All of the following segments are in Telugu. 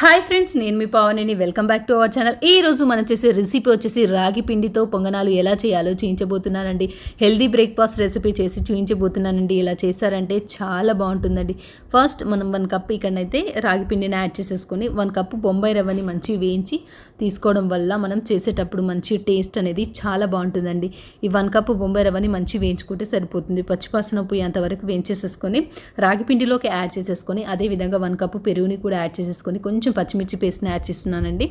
హాయ్ ఫ్రెండ్స్ నేను మీ పవనిని. Welcome back to our channel ఈ రోజు మనం చేసే రెసిపీ వచ్చేసి రాగి పిండితో పొంగనాలు ఎలా చేయాలో చూపించబోతున్నానండి హెల్దీ బ్రేక్ఫాస్ట్ రెసిపీ చేసి చూపించబోతున్నానండి ఇలా చేశారంటే చాలా బాగుంటుందండి. ఫస్ట్ మనం వన్ కప్ ఇక్కడనైతే రాగి పిండిని యాడ్ చేసేసుకొని వన్ కప్పు బొంబాయి రవ్వని మంచి వేయించి తీసుకోవడం వల్ల మనం చేసేటప్పుడు మంచి టేస్ట్ అనేది చాలా బాగుంటుందండి. ఈ వన్ కప్పు బొంబాయి రవ్వని మంచి వేయించుకుంటే సరిపోతుంది. పచ్చిపాసన పోయేంత వరకు వేయించేసేసుకొని రాగి పిండిలోకి యాడ్ చేసేసుకొని అదేవిధంగా వన్ కప్పు పెరుగుని కూడా యాడ్ చేసేసుకొని కొంచెం పచ్చిమిర్చి పేస్ట్ని యాడ్ చేస్తున్నానండి.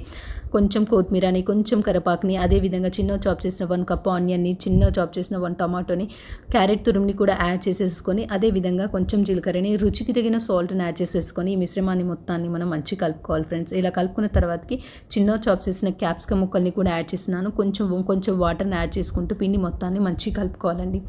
కొంచెం కొత్తిమీరని కొంచెం కరివేపాకుని అదేవిధంగా చిన్న చాప్ చేసిన వన్ కప్ ఆనియన్ని చిన్న చాప్ చేసిన వన్ టమాటోని క్యారెట్ తురుముని కూడా యాడ్ చేసేసుకొని అదేవిధంగా కొంచెం జీలకర్రని రుచికి తగిన సాల్ట్ని యాడ్ చేసేసుకొని ఈ మిశ్రమాన్ని మొత్తాన్ని మనం మంచి కలుపుకోవాలి ఫ్రెండ్స్. ఇలా కలుపుకున్న తర్వాతకి చిన్న చాప్ చేసిన క్యాప్సికమ్ ముక్కల్ని కూడా యాడ్ చేస్తున్నాను. కొంచెం కొంచెం వాటర్ని యాడ్ చేసుకుంటూ పిండి మొత్తాన్ని మంచి కలుపుకోవాలండి.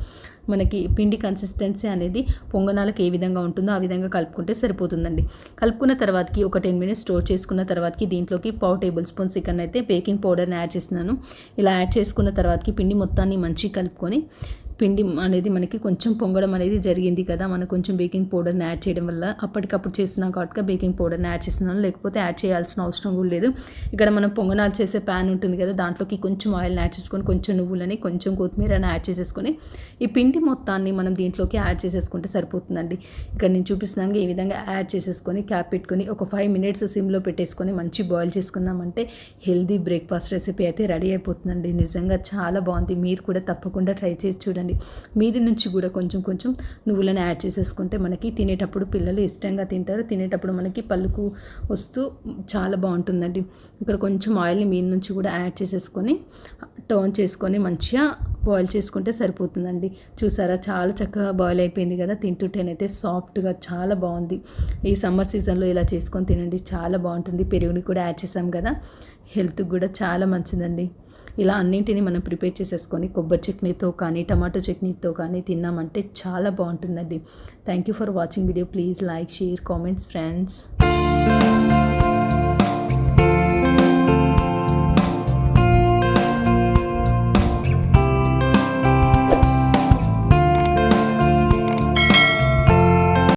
మనకి పిండి కన్సిస్టెన్సీ అనేది పొంగనాలకు ఏ విధంగా ఉంటుందో ఆ విధంగా కలుపుకుంటే సరిపోతుందండి. కలుపుకున్న తర్వాతకి ఒక టెన్ మినిట్స్ స్టోర్ చేసుకున్న తర్వాతకి దీంట్లోకి పావు టేబుల్ స్పూన్ చికెన్ అయితే బేకింగ్ పౌడర్ని యాడ్ చేసినాను ఇలా యాడ్ చేసుకున్న తర్వాతకి పిండి మొత్తాన్ని మంచిగా కలుపుకొని పిండి అనేది మనకి కొంచెం పొంగడం అనేది జరిగింది కదా. మనం కొంచెం బేకింగ్ పౌడర్ని యాడ్ చేయడం వల్ల అప్పటికప్పుడు చేస్తున్నాం కాబట్టి బేకింగ్ పౌడర్ని యాడ్ చేస్తున్నాను. లేకపోతే యాడ్ చేయాల్సిన అవసరం కూడా లేదు. ఇక్కడ మనం పొంగనాలు చేసే ప్యాన్ ఉంటుంది కదా దాంట్లోకి కొంచెం ఆయిల్ని యాడ్ చేసుకొని కొంచెం నువ్వులని కొంచెం కొత్తిమీరని యాడ్ చేసేసుకొని ఈ పిండి మొత్తాన్ని మనం దీంట్లోకి యాడ్ చేసేసుకుంటే సరిపోతుందండి. ఇక్కడ నేను చూపిస్తున్నాను ఈ విధంగా యాడ్ చేసేసుకొని క్యాప్ పెట్టుకొని ఒక ఫైవ్ మినిట్స్ సిమ్లో పెట్టేసుకొని మంచి బాయిల్ చేసుకుందామంటే హెల్దీ బ్రేక్ఫాస్ట్ రెసిపీ అయితే రెడీ అయిపోతుందండి. నిజంగా చాలా బాగుంది. మీరు కూడా తప్పకుండా ట్రై చేసి చూడండి. మీది నుంచి కూడా కొంచెం కొంచెం నువ్వులను యాడ్ చేసేసుకుంటే మనకి తినేటప్పుడు పిల్లలు ఇష్టంగా తింటారు. తినేటప్పుడు మనకి పళ్ళుకు వస్తూ చాలా బాగుంటుందండి. ఇక్కడ కొంచెం ఆయిల్ని మీద నుంచి కూడా యాడ్ చేసేసుకొని టర్న్ చేసుకొని మంచిగా బాయిల్ చేసుకుంటే సరిపోతుందండి. చూసారా? చాలా చక్కగా బాయిల్ అయిపోయింది కదా? తింటుంటేనైతే సాఫ్ట్గా చాలా బాగుంది. ఈ సమ్మర్ సీజన్లో ఇలా చేసుకొని తినండి. చాలా బాగుంటుంది. పెరుగుని కూడా యాడ్ చేసాం కదా? హెల్త్కి కూడా చాలా మంచిదండి. ఇలా అన్నింటినీ మనం ప్రిపేర్ చేసేసుకొని కొబ్బరి చట్నీతో కానీ టమాటో చట్నీతో కానీ తిన్నామంటే చాలా బాగుంటుందండి. Thank you for watching video. Please like share comments friends.